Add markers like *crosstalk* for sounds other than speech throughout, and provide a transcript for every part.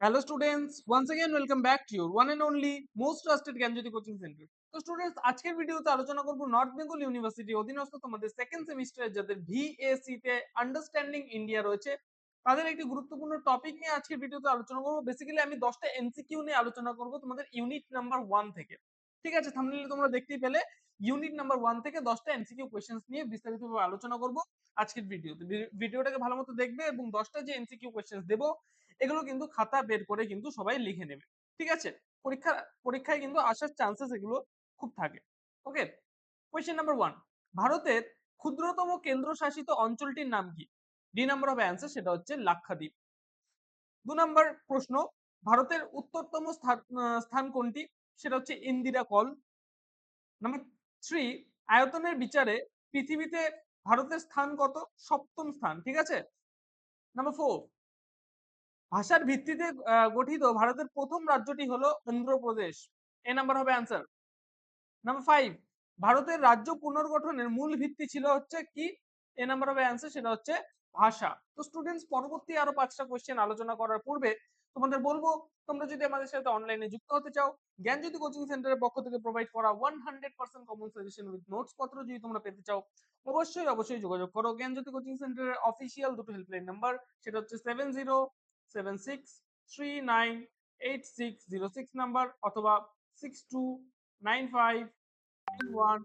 Hello students, once again welcome back to your one and only most trusted Gyanjyoti coaching centre তো students আজকের ভিডিওতে আলোচনা করব north Bengal university অধীনস্থ তোমাদের সেকেন্ড সেমিস্টারে যাদের ভিএসি তে আন্ডারস্ট্যান্ডিং ইন্ডিয়া রয়েছে তাদের একটি গুরুত্বপূর্ণ টপিক নিয়ে আজকের ভিডিওতে আলোচনা করব। বেসিক্যালি আমি 10টা এমসিকিউ নিয়ে আলোচনা করব তোমাদের ইউনিট নাম্বার 1 থেকে। ঠিক আছে? থাম্বনেলে তোমরা দেখতেই পেলে ইউনিট নাম্বার 1 থেকে 10টা এমসিকিউ কোশ্চেন্স নিয়ে বিস্তারিতভাবে আলোচনা করব আজকের ভিডিওতে ভিডিওটাকে ভালো মতো দেখবে এবং 10টা যে এমসিকিউ কোশ্চেন্স দেবো এগুলো কিন্তু খাতা বের করে কিন্তু সবাই লিখে নেবে। ঠিক আছে? পরীক্ষা, পরীক্ষায় কিন্তু আসার চান্সেস এগুলো খুব থাকে। ওকে কোয়েশ্চেন নাম্বার ওয়ান ভারতের ক্ষুদ্রতম কেন্দ্রশাসিত অঞ্চলটির নাম কি? ডি নাম্বার অফ অ্যান্সার সেটা হচ্ছে লাক্ষাদ্বীপ। দু নম্বর প্রশ্ন, ভারতের উত্তরতম স্থান কোনটি? সেটা হচ্ছে ইন্দিরা কল। নাম্বার থ্রি আয়তনের বিচারে পৃথিবীতে ভারতের স্থান কত? সপ্তম স্থান। ঠিক আছে? নাম্বার ফোর ভাষার ভিত্তিতে গঠিত ভারতের প্রথম রাজ্যটি হলো অন্ধ্রপ্রদেশ। এ নাম্বার হবে অ্যান্সার নাম্বার ফাইভ ভারতের রাজ্য পুনর্গঠনের মূল ভিত্তি ছিল হচ্ছে কি? এ নাম্বার হবে অ্যান্সার সেটা হচ্ছে ভাষা। তো স্টুডেন্টস পরবর্তী আরও পাঁচটা কোয়েশ্চেন আলোচনা করার পূর্বে তোমাদের বলব, তোমরা যদি আমাদের সাথে অনলাইনে যুক্ত হতে চাও জ্ঞানজ্যোতি কোচিং সেন্টারের পক্ষ থেকে প্রোভাইড করা one hundred percent common suggestion with notes পত্র যদি তোমরা পেতে চাও, অবশ্যই অবশ্যই যোগাযোগ করো। জ্ঞানজ্যোতি কোচিং সেন্টারের অফিসিয়াল দুটো হেল্পলাইন নাম্বার সেটা হচ্ছে seven zero seven six three nine eight six zero six number অথবা six two nine five one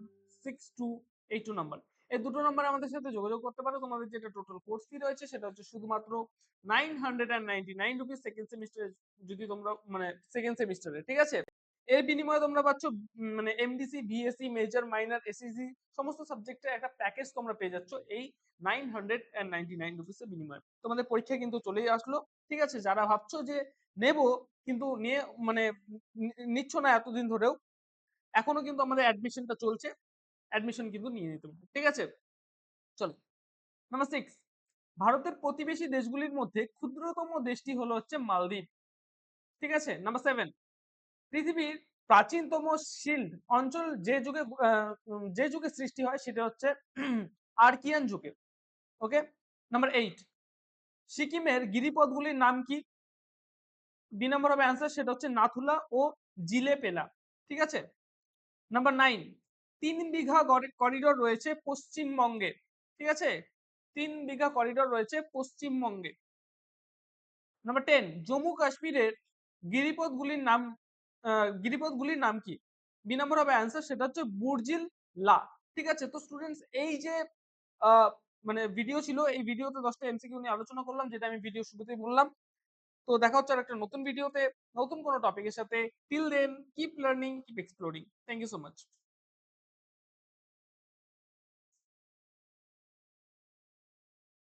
six two eight two number এই দুটো নাম্বার আমাদের সাথে যোগাযোগ করতে পারো। তোমাদের যেটা টোটাল কোর্স ফি রয়েছে সেটা হচ্ছে শুধুমাত্র nine hundred and ninety nine rupees second সেমিস্টারে যদি তোমরা মানে সেকেন্ড সেমিস্টারে ঠিক আছে? এর বিনিময়ে তোমরা পাচ্ছ মানে MDC BSc major minor SEC সমস্ত সাবজেক্টের একটা প্যাকেজ তোমরা পেয়ে যাচ্ছ এই nine hundred and ninety nine রুপিসের বিনিময়ে। তোমাদের পরীক্ষা কিন্তু চলেই আসলো। ঠিক আছে, যারা ভাবছ যে নেব কিন্তু নিয়ে মানে নিচ্ছ না এতদিন ধরেও, এখনও কিন্তু আমাদের অ্যাডমিশনটা চলছে। অ্যাডমিশন কিন্তু নিয়ে নিতে পারবে ঠিক আছে? চলো। নাম্বার সিক্স ভারতের প্রতিবেশী দেশগুলির মধ্যে ক্ষুদ্রতম দেশটি হলো হচ্ছে মালদ্বীপ। ঠিক আছে? নাম্বার সেভেন পৃথিবীর প্রাচীনতম শিল্ড, অঞ্চল যে যুগে যে যুগে সৃষ্টি হয় সেটা হচ্ছে *clears throat* আর্কিয়ান যুগে ওকে নাম্বার এইট সিকিমের গিরিপথগুলির নাম কি? বি নাম্বার হবে অ্যান্সার সেটা হচ্ছে নাথুলা ও জিলেপেলা, ঠিক আছে? নাম্বার নাইন তিন বিঘা করিডোর রয়েছে পশ্চিমবঙ্গে, ঠিক আছে? তিন বিঘা করিডোর রয়েছে পশ্চিমবঙ্গে। নাম্বার টেন জম্মু কাশ্মীরের গিরিপথগুলির নাম গিরিপথগুলির নাম কি? বি নম্বর হবে অ্যান্সার সেটা হচ্ছে বুর্জিল লা, ঠিক আছে? তো স্টুডেন্টস এই যে মানে ভিডিও ছিল, এই ভিডিওতে দশটা এমসিকিউ নিয়ে আলোচনা করলাম, যেটা আমি ভিডিও শুরুতেই বললাম। তো দেখা হচ্ছে আর একটা নতুন ভিডিওতে নতুন কোনো টপিকের সাথে। Till then keep learning keep exploring thank you so much